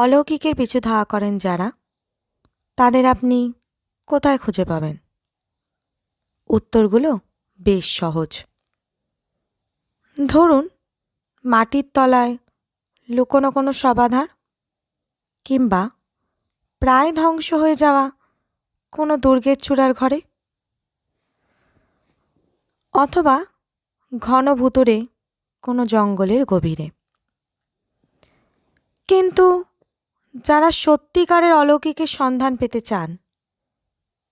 অলৌকিকের পিছু ধাওয়া করেন যারা, তাদের আপনি কোথায় খুঁজে পাবেন? উত্তরগুলো বেশ সহজ। ধরুন, মাটির তলায় লুকোনো কোনো সবাধার কিংবা প্রায় ধ্বংস হয়ে যাওয়া কোনো দুর্গের চূড়ার ঘরে? অথবা ঘন ভুতুরে কোনো জঙ্গলের গভীরে। কিন্তু যারা সত্যিকারের অলৌকিকের সন্ধান পেতে চান,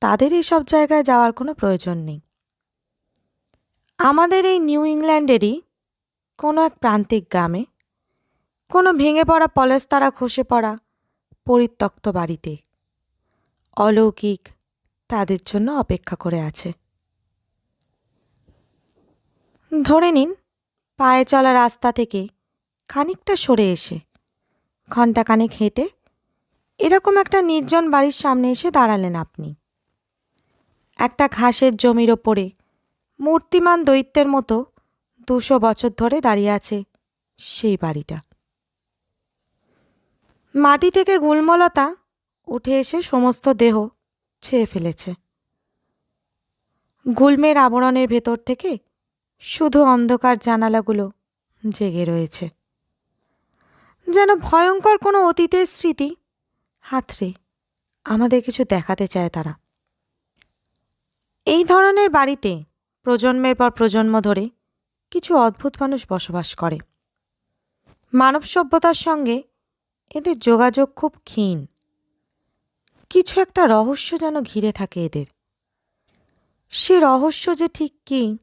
তাদের এসব জায়গায় যাওয়ার কোনো প্রয়োজন নেই। আমাদের এই নিউ ইংল্যান্ডেরই কোনো এক প্রান্তিক গ্রামে কোনো ভেঙে পড়া পলেস্তারা খসে পড়া পরিত্যক্ত বাড়িতে অলৌকিক তাদের জন্য অপেক্ষা করে আছে। ধরে নিন, পায়ে চলা রাস্তা থেকে খানিকটা সরে এসে ঘণ্টাখানেক হেঁটে এরকম একটা নির্জন বাড়ির সামনে এসে দাঁড়ালেন আপনি। একটা ঘাসের জমির ওপরে মূর্তিমান দৈত্যের মতো দুশো বছর ধরে দাঁড়িয়ে আছে সেই বাড়িটা। মাটি থেকে গুলমলতা উঠে এসে সমস্ত দেহ ছেয়ে ফেলেছে। গুল্মের আবরণের ভেতর থেকে শুধু অন্ধকার জানালাগুলো জেগে রয়েছে। যেন ভয়ঙ্কর কোনো অতীতের স্মৃতি। হাতড়ে আমাদের কিছু দেখাতে চায় তারা। এই ধরনের বাড়িতে প্রজন্মের পর প্রজন্ম ধরে কিছু অদ্ভুত মানুষ বসবাস করে। মানব সভ্যতার সঙ্গে এদের যোগাযোগ খুব ক্ষীণ। কিছু একটা রহস্য যেন ঘিরে থাকে এদের। সে রহস্য যে ঠিক কী,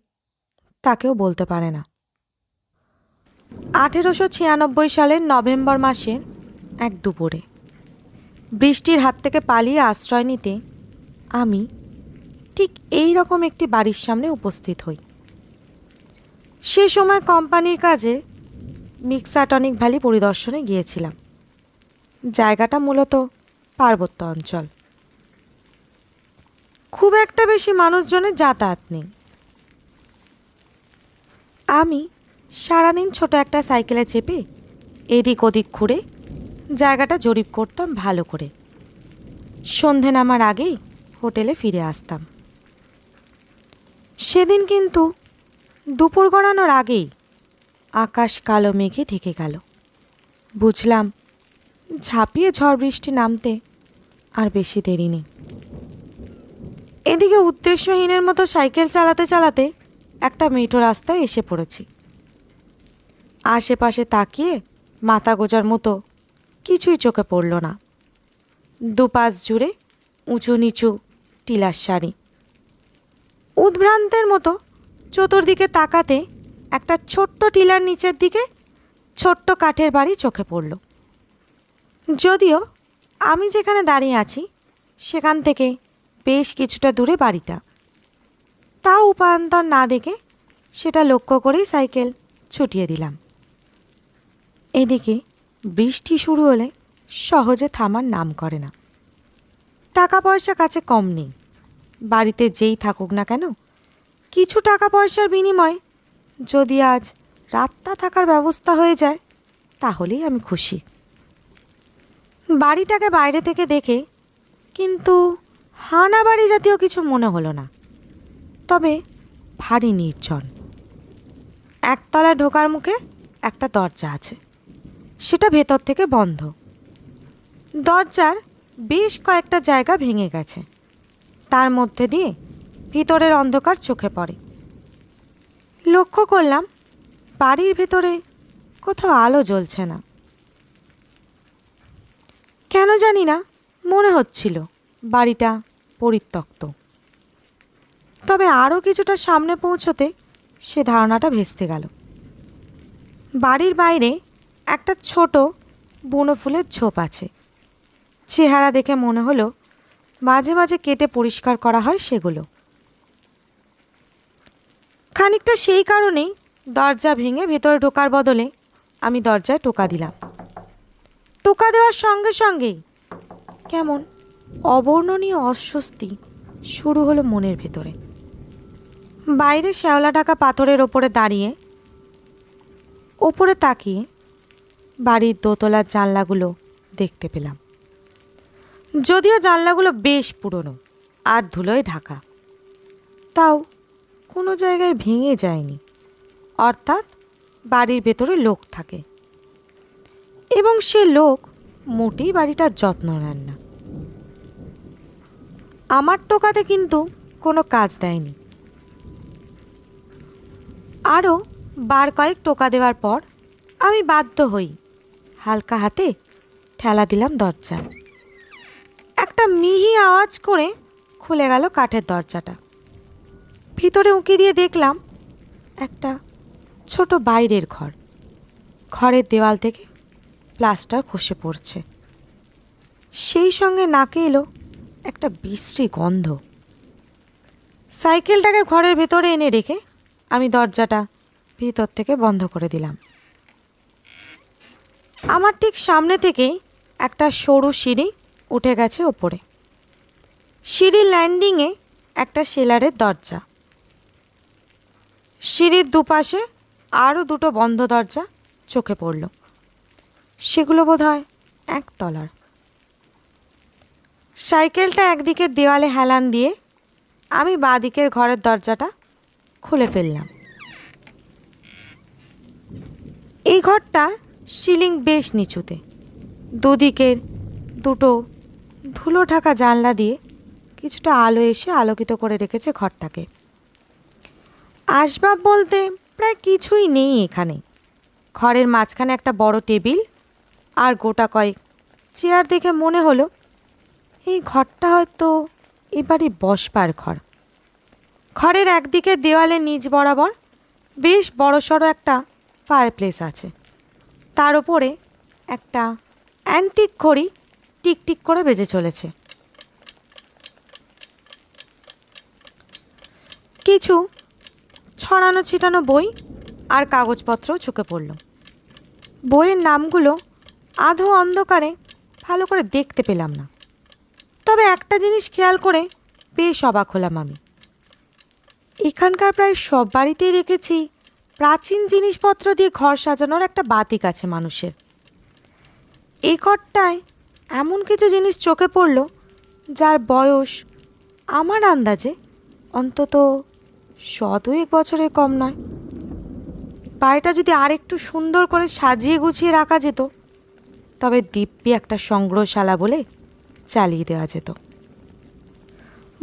তাকেও বলতে পারে না। আঠেরোশো ছিয়ানব্বই সালের নভেম্বর মাসের এক দুপুরে। বৃষ্টির হাত থেকে পালিয়ে আশ্রয় নিতে আমি ঠিক এই রকম একটি বাড়ির সামনে উপস্থিত হই। সে সময় কোম্পানির কাজে মিক্সাটনিক ভ্যালি পরিদর্শনে গিয়েছিলাম। জায়গাটা মূলত পার্বত্য অঞ্চল। খুব একটা বেশি মানুষজনের যাতায়াত নেই। আমি সারাদিন ছোট একটা সাইকেলে চেপে এদিক ওদিক ঘুরে জায়গাটা জরিপ করতাম ভালো করে। সন্ধে নামার আগেই হোটেলে ফিরে আসতাম। সেদিন কিন্তু দুপুর গড়ানোর আগেই আকাশ কালো, মেঘে ঢেকে গেল। বুঝলাম ঝাঁপিয়ে ঝড় বৃষ্টি নামতে আর বেশি দেরি নেই। এদিকে উদ্দেশ্যহীনের মতো সাইকেল চালাতে চালাতে একটা মেঠো রাস্তায় এসে পড়েছি। আশেপাশে তাকিয়ে মাথা গোজার মতো কিছুই চোখে পড়ল না। দুপাশ জুড়ে উঁচু নিচু টিলার শাড়ি। উদ্ভ্রান্তের মতো চতুর্দিকে তাকাতে একটা ছোট্ট টিলার নিচের দিকে ছোট্ট কাঠের বাড়ি চোখে পড়ল। যদিও আমি যেখানে দাঁড়িয়ে আছি, সেখান থেকে বেশ কিছুটা দূরে বাড়িটা। তাও উপায়ন্তর না দেখে সেটা লক্ষ্য করেই সাইকেল ছুটিয়ে দিলাম। বৃষ্টি শুরু হলে সহজে থামার নাম করে না। টাকা পয়সা কাছে কম নেই। বাড়িতে যেই থাকুক না কেন, কিছু টাকা পয়সার বিনিময়ে যদি আজ রাতটা থাকার ব্যবস্থা হয়ে যায়, তাহলেই আমি খুশি। বাড়িটাকে বাইরে থেকে দেখে কিন্তু হানা বাড়ি জাতীয় কিছু মনে হলো না। তবে ভারী নির্জন। একতলায় ঢোকার মুখে একটা দরজা আছে। সেটা ভেতর থেকে বন্ধ। দরজার বেশ কয়েকটা জায়গা ভেঙে গেছে। তার মধ্যে দিয়ে ভিতরের অন্ধকার চোখে পড়ে। লক্ষ্য করলাম, বাড়ির ভেতরে কোথাও আলো জ্বলছে না। কেন জানি না, মনে হচ্ছিল বাড়িটা পরিত্যক্ত। তবে আরও কিছুটা সামনে পৌঁছতে সে ধারণাটা ভেস্তে গেল। বাড়ির বাইরে একটা ছোট বুনো ফুলের ঝোপ আছে। চেহারা দেখে মনে হলো মাঝে মাঝে কেটে পরিষ্কার করা হয় সেগুলো। খানিকটা সেই কারণেই দরজা ভেঙে ভেতরে ঢোকার বদলে আমি দরজায় টোকা দিলাম। টোকা দেওয়ার সঙ্গে সঙ্গেই কেমন অবর্ণনীয় অস্বস্তি শুরু হলো মনের ভেতরে। বাইরে শ্যাওলা ঢাকা পাথরের ওপরে দাঁড়িয়ে, ওপরে তাকিয়ে বাড়ির দোতলার জানলাগুলো দেখতে পেলাম। যদিও জানলাগুলো বেশ পুরনো আর ধুলোয় ঢাকা। তাও কোনো জায়গায় ভেঙে যায়নি। অর্থাৎ বাড়ির ভেতরে লোক থাকে। এবং সে লোক মোটেই বাড়িটার যত্ন নেন না। আমার টোকাতে কিন্তু কোনো কাজ দেয়নি। আরও বার কয়েক টোকা দেওয়ার পর আমি বাধ্য হই হালকা হাতে ঠেলা দিলাম দরজা। একটা মিহি আওয়াজ করে খুলে গেল কাঠের দরজাটা। ভিতরে উঁকি দিয়ে দেখলাম একটা ছোট বাইরের ঘর। ঘরের দেওয়াল থেকে প্লাস্টার খসে পড়ছে। সেই সঙ্গে নাকে এলো একটা বিশ্রী গন্ধ। সাইকেলটাকে ঘরের ভেতরে এনে রেখে আমি দরজাটা ভিতর থেকে বন্ধ করে দিলাম। আমার ঠিক সামনে থেকেই একটা সরু সিঁড়ি উঠে গেছে ওপরে। সিঁড়ির ল্যান্ডিংয়ে একটা সেলারের দরজা। সিঁড়ির দুপাশে আরও দুটো বন্ধ দরজা চোখে পড়ল। সেগুলো বোধ হয় একতলার সাইকেলটা একদিকে দেওয়ালে হেলান দিয়ে আমি বাঁদিকের ঘরের দরজাটা খুলে ফেললাম। এই ঘরটা সিলিং বেশ নিচুতে। দুদিকের দুটো ধুলো ঢাকা জানলা দিয়ে কিছুটা আলো এসে আলোকিত করে রেখেছে ঘরটাকে। আসবাব বলতে প্রায় কিছুই নেই এখানে। ঘরের মাঝখানে একটা বড় টেবিল আর গোটা কয়েক চেয়ার দেখে মনে হলো, এই ঘরটা হয়তো এবারই বসবার ঘর। ঘরের একদিকে দেওয়ালে নিচ বরাবর বেশ বড়সড় একটা ফায়ারপ্লেস আছে। তার ওপরে একটা অ্যান্টিক ঘড়ি টিকটিক করে বেজে চলেছে। কিছু ছড়ানো ছিটানো বই আর কাগজপত্র চোখে পড়ল। বইয়ের নামগুলো আধো অন্ধকারে ভালো করে দেখতে পেলাম না। তবে একটা জিনিস খেয়াল করে বেশ অবাক হলাম আমি। এখানকার প্রায় সব বাড়িতেই দেখেছি প্রাচীন জিনিসপত্র দিয়ে ঘর সাজানোর একটা বাতিক আছে মানুষের। এই ঘরটায় এমন কিছু জিনিস চোখে পড়ল, যার বয়স আমার আন্দাজে অন্তত শতয়েক বছরের কম নয়। বাড়িটা যদি আরেকটু সুন্দর করে সাজিয়ে গুছিয়ে রাখা যেত, তবে দিব্যি একটা সংগ্রহশালা বলে চালিয়ে দেওয়া যেত।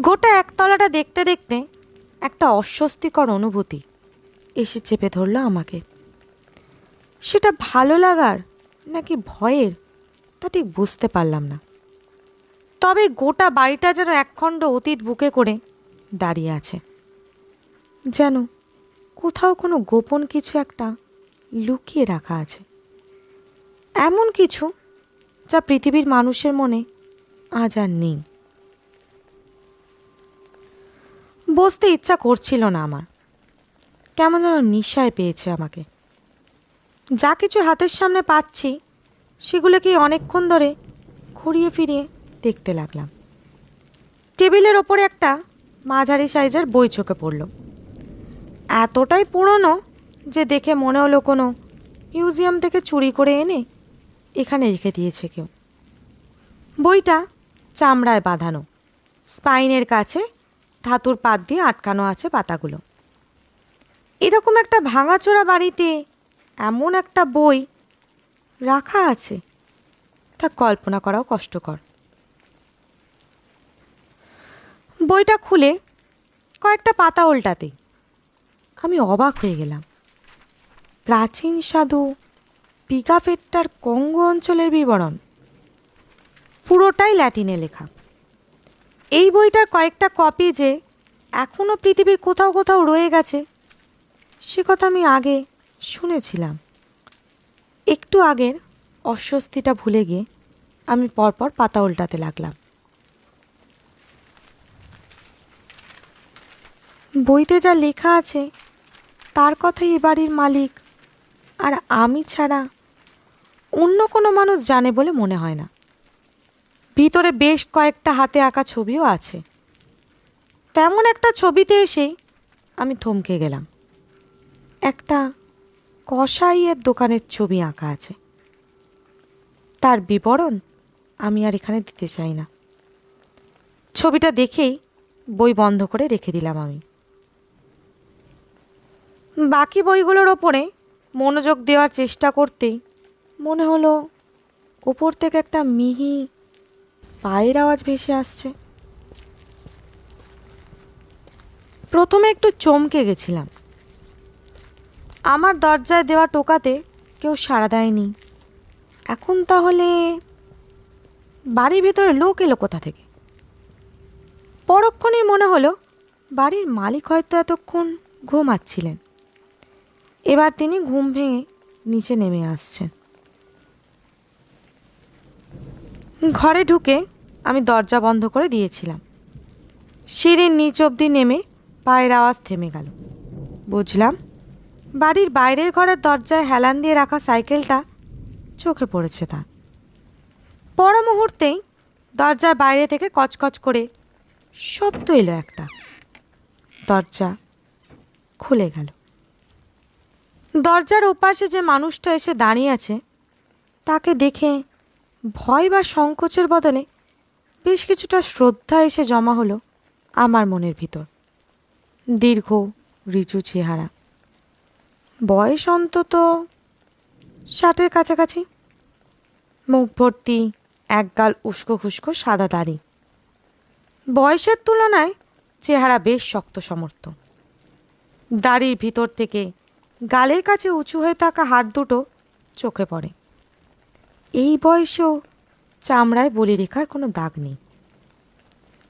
গোটা একতলাটা দেখতে দেখতে একটা অস্বস্তিকর অনুভূতি। এসে চেপে ধরলো আমাকে। সেটা ভালো লাগার নাকি ভয়ের? তা ঠিক বুঝতে পারলাম না। তবে গোটা বাড়িটা যেন একখণ্ড অতীত বুকে করে দাঁড়িয়ে আছে। যেন কোথাও কোনো গোপন কিছু একটা লুকিয়ে রাখা আছে। এমন কিছু যা পৃথিবীর মানুষের মনে আজ আর নেই। বসতে ইচ্ছা করছিল না আমার। কেমন যেন নিশায় পেয়েছে আমাকে। যা কিছু হাতের সামনে পাচ্ছি সেগুলোকেই অনেকক্ষণ ধরে ঘুরিয়ে ফিরিয়ে দেখতে লাগলাম। টেবিলের ওপরে একটা মাঝারি সাইজের বই চোখে পড়ল। এতটাই পুরনো যে দেখে মনে হলো কোনো মিউজিয়াম থেকে চুরি করে এনে এখানে রেখে দিয়েছে কেউ। বইটা চামড়ায় বাঁধানো, স্পাইনের কাছে ধাতুর পাত দিয়ে আটকানো আছে পাতাগুলো। এরকম একটা ভাঙাচোরা বাড়িতে এমন একটা বই রাখা আছে। তা কল্পনা করাও কষ্টকর। বইটা খুলে কয়েকটা পাতা উল্টাতে। আমি অবাক হয়ে গেলাম। প্রাচীন সাধু পিগাফেট্টার কঙ্গ অঞ্চলের বিবরণ। পুরোটাই ল্যাটিনে লেখা। এই বইটার কয়েকটা কপি যে এখনও পৃথিবীর কোথাও কোথাও রয়ে গেছে। সে কথা আমি আগে শুনেছিলাম। একটু আগের অস্বস্তিটা ভুলে গিয়ে আমি পরপর পাতা উল্টাতে লাগলাম। বইতে যা লেখা আছে, তার কথাই এ বাড়ির মালিক, আর আমি ছাড়া অন্য কোনো মানুষ জানে বলে মনে হয় না। ভিতরে বেশ কয়েকটা হাতে আঁকা ছবিও আছে। তেমন একটা ছবিতে এসেই আমি থমকে গেলাম। একটা কসাইয়ের দোকানের ছবি আঁকা আছে। তার বিবরণ আমি আর এখানে দিতে চাই না। ছবিটা দেখেই বই বন্ধ করে রেখে দিলাম আমি। বাকি বইগুলোর ওপরে মনোযোগ দেওয়ার চেষ্টা করতেই মনে হলো ওপর থেকে একটা মিহি পায়ের আওয়াজ ভেসে আসছে। প্রথমে একটু চমকে গেছিলাম। আমার দরজায় দেওয়া টোকাতে কেউ সাড়া দেয়নি। এখন তাহলে বাড়ির ভেতরে লোক এলো কোথা থেকে? পরক্ষণেই মনে হলো বাড়ির মালিক হয়তো এতক্ষণ ঘুমাচ্ছিলেন। এবার তিনি ঘুম ভেঙে নিচে নেমে আসছেন। ঘরে ঢুকে আমি দরজা বন্ধ করে দিয়েছিলাম। সিঁড়ির নিচ অবধি নেমে পায়ের আওয়াজ থেমে গেল। বুঝলাম বাড়ির বাইরের ঘরের দরজায় হেলান দিয়ে রাখা সাইকেলটা চোখে পড়েছে তার। পর মুহূর্তেই দরজার বাইরে থেকে কচকচ করে শব্দ এলো একটা। দরজা খুলে গেল। দরজার ওপাশে যে মানুষটা এসে দাঁড়িয়ে আছে, তাকে দেখে ভয় বা সংকোচের বদলে বেশ কিছুটা শ্রদ্ধা এসে জমা হলো আমার মনের ভিতর। দীর্ঘ, রিচু চেহারা। বয়স অন্তত ষাটের কাছাকাছি। মুখ ভর্তি একগাল উস্কো খুস্কো সাদা দাড়ি। বয়সের তুলনায় চেহারা বেশ শক্ত সমর্থ। দাড়ির ভিতর থেকে গালের কাছে উঁচু হয়ে থাকা হাত দুটো চোখে পড়ে। এই বয়সেও চামড়ায় বলি রেখার কোনো দাগ নেই।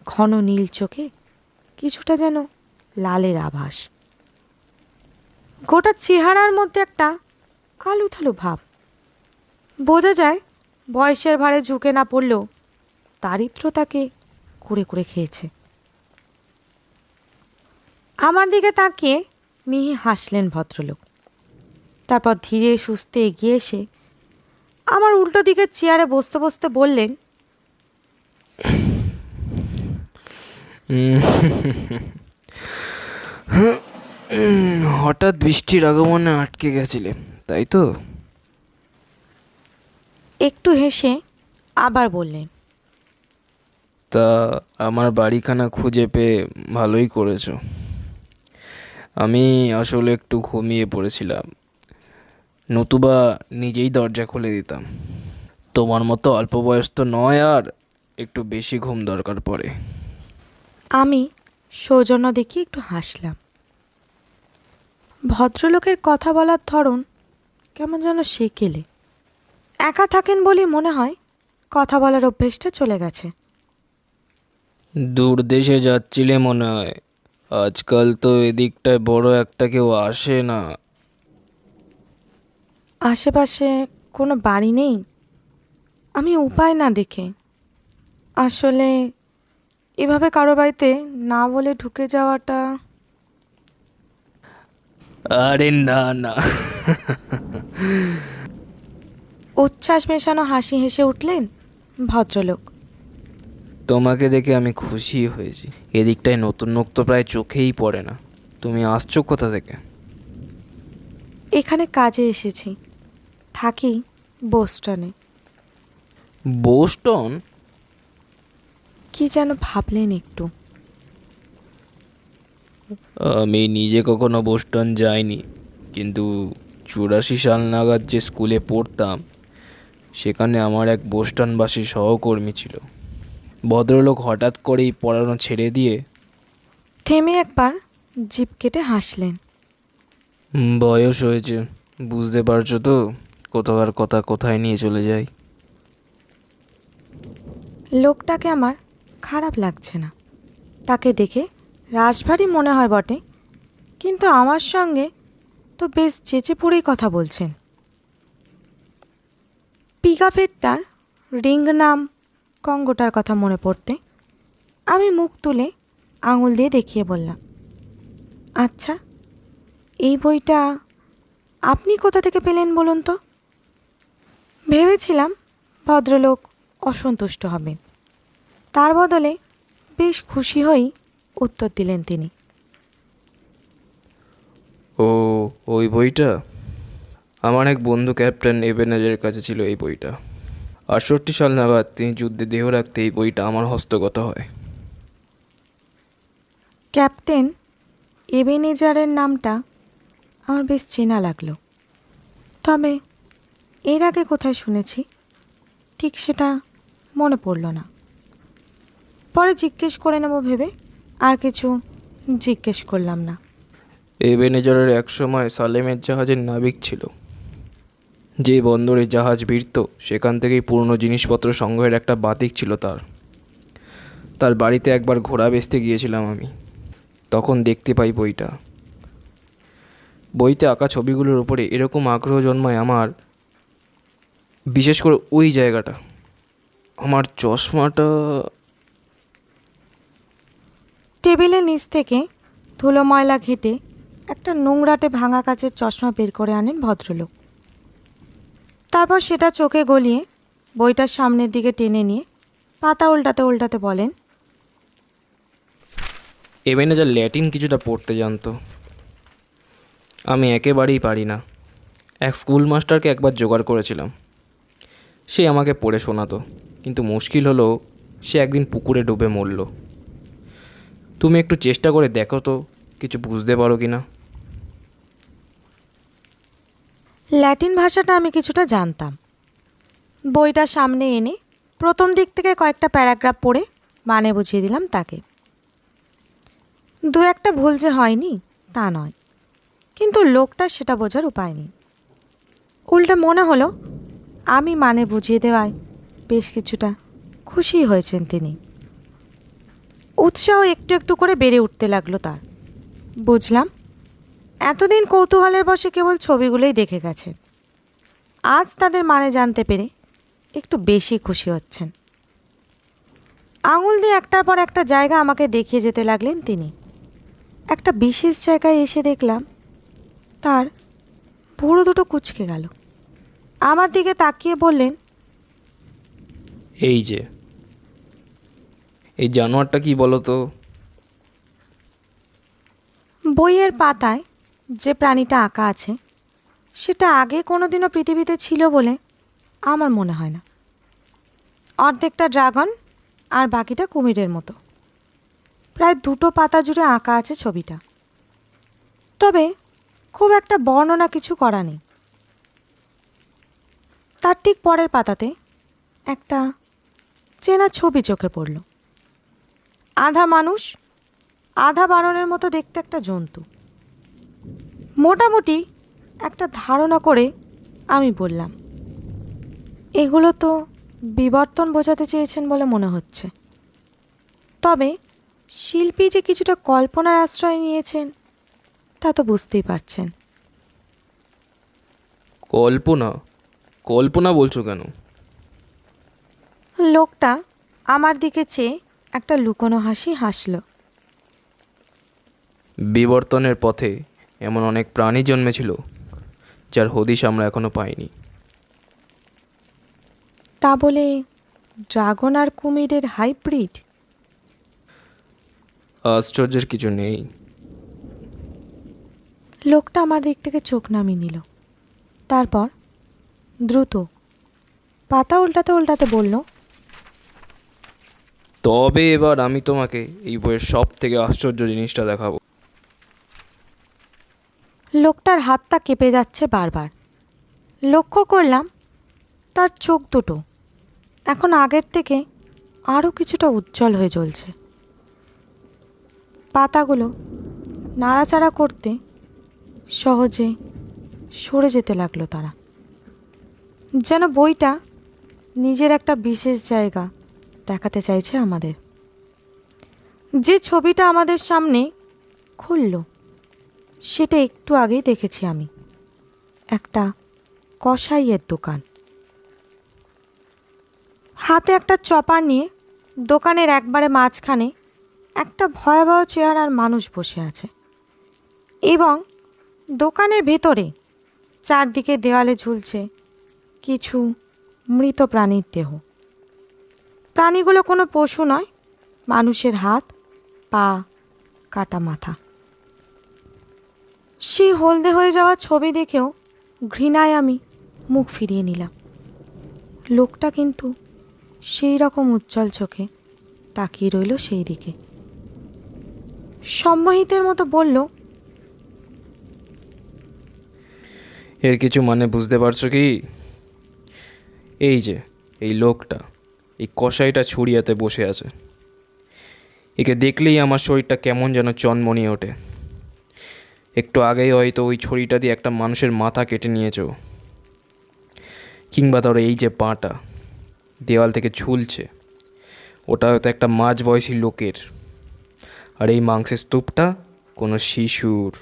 ঘন নীল চোখে কিছুটা যেন লালের আভাস। গোটা চেহারার মধ্যে একটা আলু থালু ভাব। বোঝা যায় বয়সের ভারে ঝুঁকে না পড়লেও দারিদ্র তাকে কুড়ে কুড়ে খেয়েছে। আমার দিকে তাকিয়ে মিহি হাসলেন ভদ্রলোক। তারপর ধীরে সুস্থে এগিয়ে এসে আমার উল্টো দিকের চেয়ারে বসতে বসতে বললেন উম, হঠাৎ বৃষ্টির আগমনে আটকে গেছিলে তাই তো? একটু হেসে আবার বললেন তা আমার বাড়িখানা খুঁজে পেয়ে ভালোই করেছ। আমি আসলে একটু ঘুমিয়ে পড়েছিলাম। নতুবা নিজেই দরজা খুলে দিতাম। তোমার মতো অল্প বয়স তো নয় আর একটু বেশি ঘুম দরকার পড়ে। আমি সৌজন্য দেখি একটু হাসলাম। ভদ্রলোকের কথা বলার ধরন কেমন যেন সেকেলে একা থাকেন বলেই মনে হয় কথা বলার অভ্যেসটা চলে গেছে। দূর দেশে যাচ্ছিলে মনে হয়। আজকাল তো এদিকটায় বড় একটা কেউ আসে না। আশেপাশে কোনো বাড়ি নেই? আমি উপায় না দেখে। আসলে এভাবে কারও বাড়িতে না বলে ঢুকে যাওয়াটা আরে না না। উচ্ছ্বাস মেশানো হাসি হেসে উঠলেন ভদ্রলোক। তোমাকে দেখে আমি খুশি হয়েছি। এদিকটায় নতুন লোক তো প্রায় চোখেই পড়ে না। তুমি আসছো কোথা থেকে? এখানে কাজে এসেছি। থাকি বোস্টনে। বোস্টন? কি যেন ভাবলেন একটু। আমি নিজে কখনো বোস্টন যাইনি কিন্তু চুরাশি সাল নাগাদ যে স্কুলে পড়তাম সেখানে আমার এক বোস্টনবাসী সহকর্মী ছিল। ভদ্রলোক হঠাৎ করেই পড়ানো ছেড়ে দিয়ে থেমে একবার জিপ কেটে হাসলেন। বয়স হয়েছে বুঝতে পারছ তো? কোথাকার কথা কোথায় নিয়ে চলে যাই। লোকটাকে আমার খারাপ লাগছে না। তাকে দেখে রাশভারী মনে হয় বটে, কিন্তু আমার সঙ্গে তো বেশ চেচে পড়েই কথা বলছেন। পিকাফেটটার রিং নাম কঙ্গোটার কথা মনে পড়তে, আমি মুখ তুলে আঙুল দিয়ে দেখিয়ে বললাম আচ্ছা এই বইটা আপনি কোথা থেকে পেলেন বলুন তো? ভেবেছিলাম ভদ্রলোক অসন্তুষ্ট হবেন। তার বদলে বেশ খুশি হয়েই উত্তর দিলেন তিনি। ও ওই বইটা? আমার এক বন্ধু ক্যাপ্টেন এবেনেজের কাছে ছিল এই বইটা। আটষট্টি সাল নাগাদ তিনি যুদ্ধে দেহ রাখতে এই বইটা আমার হস্তগত হয়। ক্যাপ্টেন এবেনেজারের নামটা আমার বেশ চেনা লাগল। তবে এর আগে কোথায় শুনেছি ঠিক সেটা মনে পড়ল না। পরে জিজ্ঞেস করে নেব ভেবে আর কিছু জিজ্ঞেস করলাম না। এবেনেজারের একসময় সালেমের জাহাজের নাবিক ছিল। যে বন্দরে জাহাজ ভিড়ত, সেখান থেকেই পুরনো জিনিসপত্র সংগ্রহের একটা বাতিক ছিল তার। তার বাড়িতে একবার ঘোড়া বেচতে গিয়েছিলাম আমি। তখন দেখতে পাই বইটা। বইতে আঁকা ছবিগুলোর উপরে এরকম আগ্রহ জন্মায় আমার, বিশেষ করে ওই জায়গাটা। আমার চশমাটা টেবিলের নিচ থেকে ধুলো ময়লা ঘেটে একটা নোংরাটে ভাঙা কাচের চশমা বের করে আনেন ভদ্রলোক। তারপর সেটা চোখে গলিয়ে বইটার সামনের দিকে টেনে নিয়ে পাতা উল্টাতে উল্টাতে বলেন এভেনে যা ল্যাটিন কিছুটা পড়তে জানতো। আমি একেবারেই পারি না। এক স্কুল মাস্টারকে একবার জোগাড় করেছিলাম। সে আমাকে পড়ে শোনাতো, কিন্তু মুশকিল হলো সে একদিন পুকুরে ডুবে মরল। তুমি একটু চেষ্টা করে দেখো তো, কিছু বুঝতে পারো কি না ল্যাটিন ভাষাটা আমি কিছুটা জানতাম। বইটা সামনে এনে প্রথম দিক থেকে কয়েকটা প্যারাগ্রাফ পড়ে মানে বুঝিয়ে দিলাম তাকে। দু একটা ভুল যে হয়নি, তা নয়। কিন্তু লোকটা সেটা বোঝার উপায় নেই। উল্টে মনে হলো, আমি মানে বুঝিয়ে দেওয়ায় বেশ কিছুটা খুশি হয়েছেন তিনি। উৎসাহ একটু একটু করে বেড়ে উঠতে লাগল তার। বুঝলাম, এতদিন কৌতূহলের বসে কেবল ছবিগুলোই দেখে গেছেন আজ তাদের মানে জানতে পেরে একটু বেশি খুশি হচ্ছেন। আঙুল দিয়ে একটার পর একটা জায়গা আমাকে দেখিয়ে যেতে লাগলেন তিনি। একটা বিশেষ জায়গায় এসে দেখলাম, তার ভুড়ো দুটো কুচকে গেল। আমার দিকে তাকিয়ে বললেন, এই যে এই জানোয়ারটা কি বলো তো বইয়ের পাতায় যে প্রাণীটা আঁকা আছে, সেটা আগে কোনোদিনও পৃথিবীতে ছিল বলে আমার মনে হয় না। অর্ধেকটা ড্রাগন আর বাকিটা কুমিরের মতো। প্রায় দুটো পাতা জুড়ে আঁকা আছে ছবিটা। তবে খুব একটা বর্ণনা কিছু করা নেই। তার ঠিক পরের পাতাতে একটা চেনা ছবি চোখে পড়ল। আধা মানুষ আধা বানরের মতো দেখতে একটা জন্তু। মোটামুটি একটা ধারণা করে আমি বললাম এগুলো তো বিবর্তন বোঝাতে চেয়েছেন বলে মনে হচ্ছে। তবে শিল্পী যে কিছুটা কল্পনার আশ্রয় নিয়েছেন তা তো বুঝতেই পারছেন। কল্পনা? কল্পনা বলছো কেন? লোকটা আমার দিকে চেয়ে একটা লুকোনো হাসি হাসল। বিবর্তনের পথে এমন অনেক প্রাণী জন্মেছিল যার হদিশ আমরা এখনও পাইনি। তা বলে ড্রাগন আর কুমিরের হাইব্রিড? আশ্চর্যের কিছু নেই। লোকটা আমার দিক থেকে চোখ নামিয়ে নিল। তারপর দ্রুত পাতা উল্টাতে উল্টাতে বলল তবে এবার আমি তোমাকে এই বইয়ের সব থেকে আশ্চর্য জিনিসটা দেখাবো। লোকটার হাতটা কেঁপে যাচ্ছে বারবার। লক্ষ্য করলাম, তার চোখ দুটো। এখন আগের থেকে আরও কিছুটা উজ্জ্বল হয়ে চলছে পাতাগুলো নাড়াচাড়া করতে সহজে সরে যেতে লাগল তারা। যেন বইটা নিজের একটা বিশেষ জায়গা দেখাতে চাইছে আমাদের। যে ছবিটা আমাদের সামনে খুললো, সেটা একটু আগেই দেখেছি আমি। একটা কসাইয়ের দোকান। হাতে একটা চপার নিয়ে দোকানের একবারে মাঝখানে একটা ভয়াবহ চেহারার মানুষ বসে আছে এবং দোকানের ভেতরে চারদিকে দেওয়ালে ঝুলছে কিছু মৃত প্রাণীর দেহ। প্রাণীগুলো কোনো পশু নয়, মানুষের হাত, পা, কাটা মাথা। সেই হলদে হয়ে যাওয়া ছবি দেখেও ঘৃণায় আমি মুখ ফিরিয়ে নিলাম। লোকটা কিন্তু সেই রকম উজ্জ্বল চোখে তাকিয়ে রইল সেই দিকে। সম্মোহিতের মতো বলল, এর কিছু মানে বুঝতে পারছ কি? এই যে, এই লোকটা। এই কষাইটা ছুরিয়াতে বসে আছে। একে দেখলেই আমার শরীরটা কেমন যেন চনমনিয়ে ওঠে। একটু আগেই হয়তো ওই ছড়িটা দিয়ে একটা মানুষের মাথা কেটে নিয়েছো। কিংবা ধরো এই যে পাটা, দেওয়াল থেকে ঝুলছে, ওটা হয়তো একটা মাঝ বয়সী লোকের। আর এই মাংসের স্তূপটা কোনো শিশুর।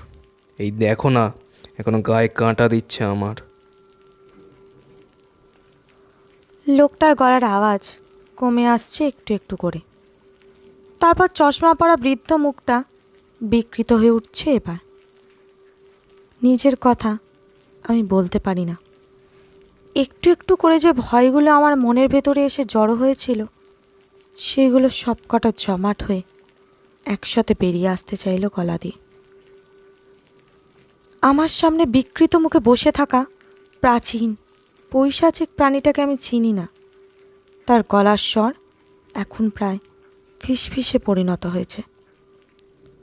এই দেখো না, এখনও গায়ে কাঁটা দিচ্ছে আমার। লোকটার গলার আওয়াজ কমে আসছে একটু একটু করে। তারপর চশমা পরা বৃদ্ধ মুখটা বিকৃত হয়ে উঠছে এবার। নিজের কথা আমি বলতে পারি না। একটু একটু করে যে ভয়গুলো আমার মনের ভেতরে এসে জড়ো হয়েছিল, সেগুলো সবকটা জমাট হয়ে একসাথে বেরিয়ে আসতে চাইলো গলা দিয়ে আমার সামনে বিকৃত মুখে বসে থাকা প্রাচীন পৈশাচিক প্রাণীটাকে আমি চিনি না। তার গলার স্বর এখন প্রায় ফিসফিসে পরিণত হয়েছে।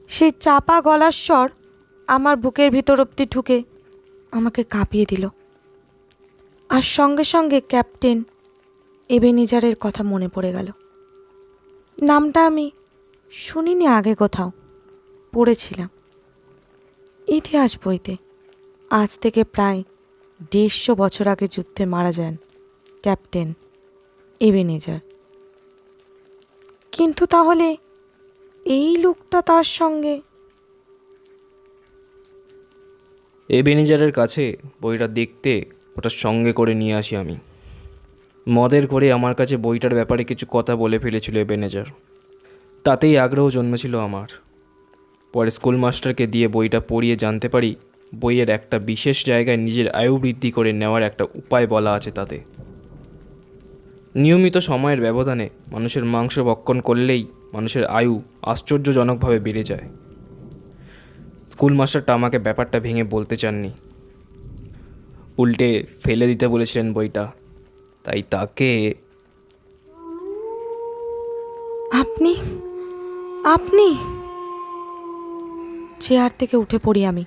সেই চাপা গলার স্বর আমার বুকের ভিতর অব্দি ঢুকে আমাকে কাঁপিয়ে দিল। আর সঙ্গে সঙ্গে ক্যাপ্টেন এবেনিজারের কথা মনে পড়ে গেল। নামটা আমি শুনিনি আগে কোথাও, পড়েছিলাম। ইতিহাস বইতে আজ থেকে প্রায় দেড়শো বছর আগে যুদ্ধে মারা যান ক্যাপ্টেন এবেনেজার। কিন্তু তাহলে এই লোকটা তার সঙ্গে এবেনিজারের কাছে বইটা দেখতে ওটা সঙ্গে করে নিয়ে আসি আমি। মদের করে আমার কাছে বইটার ব্যাপারে কিছু কথা বলে ফেলেছিল এবেনেজার। তাতেই আগ্রহ জন্মেছিল আমার। পরে স্কুল মাস্টারকে দিয়ে বইটা পড়িয়ে জানতে পারি বইয়ের একটা বিশেষ জায়গায় নিজের আয়ু বৃদ্ধি করে নেওয়ার একটা উপায় বলা আছে তাতে। নিয়মিত সময়ের ব্যবধানে মানুষের মাংস ভক্ষণ করলেই মানুষের আয়ু আশ্চর্যজনকভাবে বেড়ে যায়। স্কুল মাস্টারটা আমাকে ব্যাপারটা ভেঙে বলতে চাননি। উল্টে ফেলে দিতে বলেছিলেন বইটা। তাই তাকে আপনি আপনি। চেয়ার থেকে উঠে পড়ি আমি।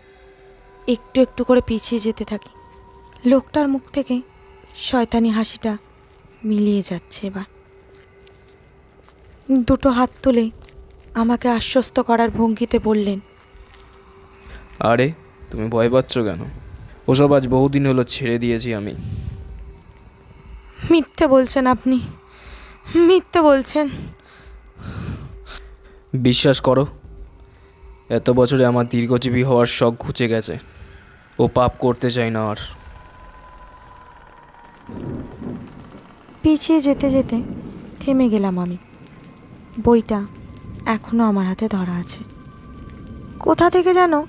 একটু একটু করে পিছিয়ে যেতে থাকি। লোকটার মুখ থেকে শয়তানি হাসিটা মিলিয়ে যাচ্ছে এবার। দুটো হাত তুলে আমাকে আশ্বস্ত করার ভঙ্গিতে বললেন আরে তুমি ভয় পাচ্ছ কেন? ওসব আজ বহুদিন হলো ছেড়ে দিয়েছি আমি। মিথ্যে বলছেন আপনি। মিথ্যে বলছেন। বিশ্বাস করো এত বছরে আমার দীর্ঘজীবী হওয়ার শখ ঘুচে গেছে। ও পাপ করতে চাই না আর। পিছিয়ে যেতে যেতে থেমে গেলাম আমি। বইটা এখনও আমার হাতে ধরা আছে। কোথা থেকে যেন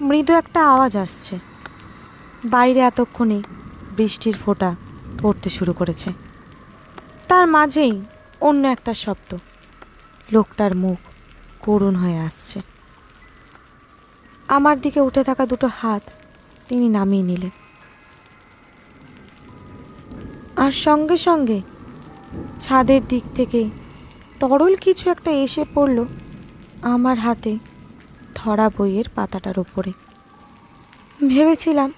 মৃদু একটা আওয়াজ আসছে। বাইরে এতক্ষণে বৃষ্টির ফোঁটা পড়তে শুরু করেছে। তার মাঝেই অন্য একটা শব্দ। লোকটার মুখ করুণ হয়ে আসছে। আমার দিকে উঠে থাকা দুটো হাত তিনি নামিয়ে নিলেন। আর সঙ্গে সঙ্গে ছাদের দিক থেকে তরল কিছু একটা এসে পড়ল আমার হাতে ধরা বইয়ের পাতাটার ওপরে ভেবেছিলাম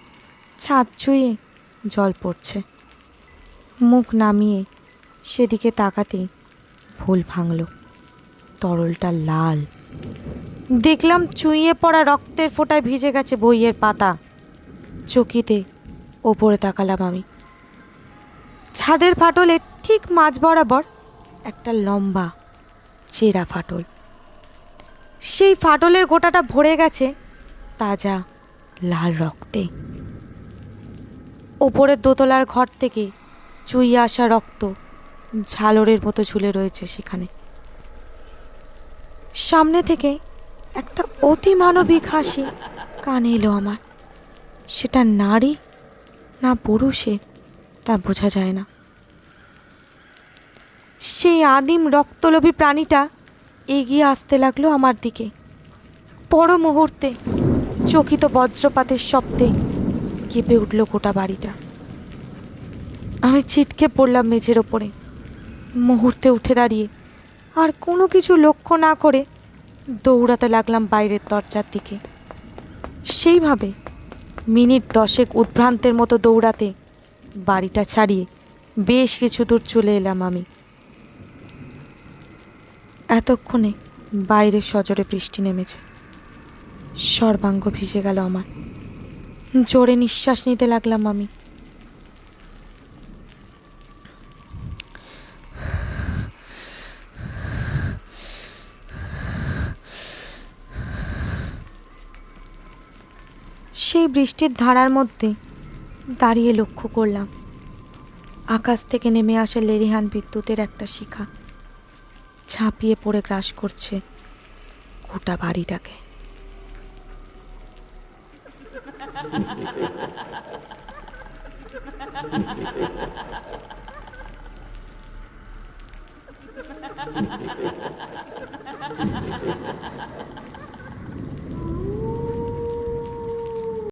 ছাদ চুয়ে জল পড়ছে। মুখ নামিয়ে সেদিকে তাকাতেই ভুল ভাঙল। তরলটা লাল। দেখলাম চুইয়ে পড়া রক্তের ফোঁটায় ভিজে গেছে বইয়ের পাতা। চকিতে ওপরে তাকালাম আমি। ছাদের ফাটলের ঠিক মাঝ বরাবর একটা লম্বা চেরা ফাটল। সেই ফাটলের গোটাটা ভরে গেছে তাজা লাল রক্তে। ওপরের দোতলার ঘর থেকে চুইয়ে আসা রক্ত ঝালরের মতো ঝুলে রয়েছে সেখানে। সামনে থেকে একটা অতি মানবিক হাসি কানে এলো আমার। সেটা নারী না পুরুষের, তা বোঝা যায় না। সেই আদিম রক্তলোভী প্রাণীটা এগিয়ে আসতে লাগল আমার দিকে। পর মুহূর্তে চকিত বজ্রপাতের শব্দে কেঁপে উঠল গোটা বাড়িটা। আমি ছিটকে পড়লাম মেঝের ওপরে। মুহূর্তে উঠে দাঁড়িয়ে আর কোনো কিছু লক্ষ্য না করে দৌড়াতে লাগলাম বাইরের দরজার দিকে। সেইভাবে মিনিট দশেক উদ্ভ্রান্তের মতো দৌড়াতে, বাড়িটা ছাড়িয়ে বেশ কিছু দূর চলে এলাম আমি। এতক্ষণে বাইরে সজরে বৃষ্টি নেমেছে। সর্বাঙ্গ ভিজে গেল আমার। জোরে নিঃশ্বাস নিতে লাগলাম আমি সেই বৃষ্টির ধারার মধ্যে দাঁড়িয়ে লক্ষ্য করলাম। আকাশ থেকে নেমে আসে লেরিহান বিদ্যুতের একটা শিখা ঝাঁপিয়ে পড়ে গ্রাস করছে গোটা বাড়িটাকে।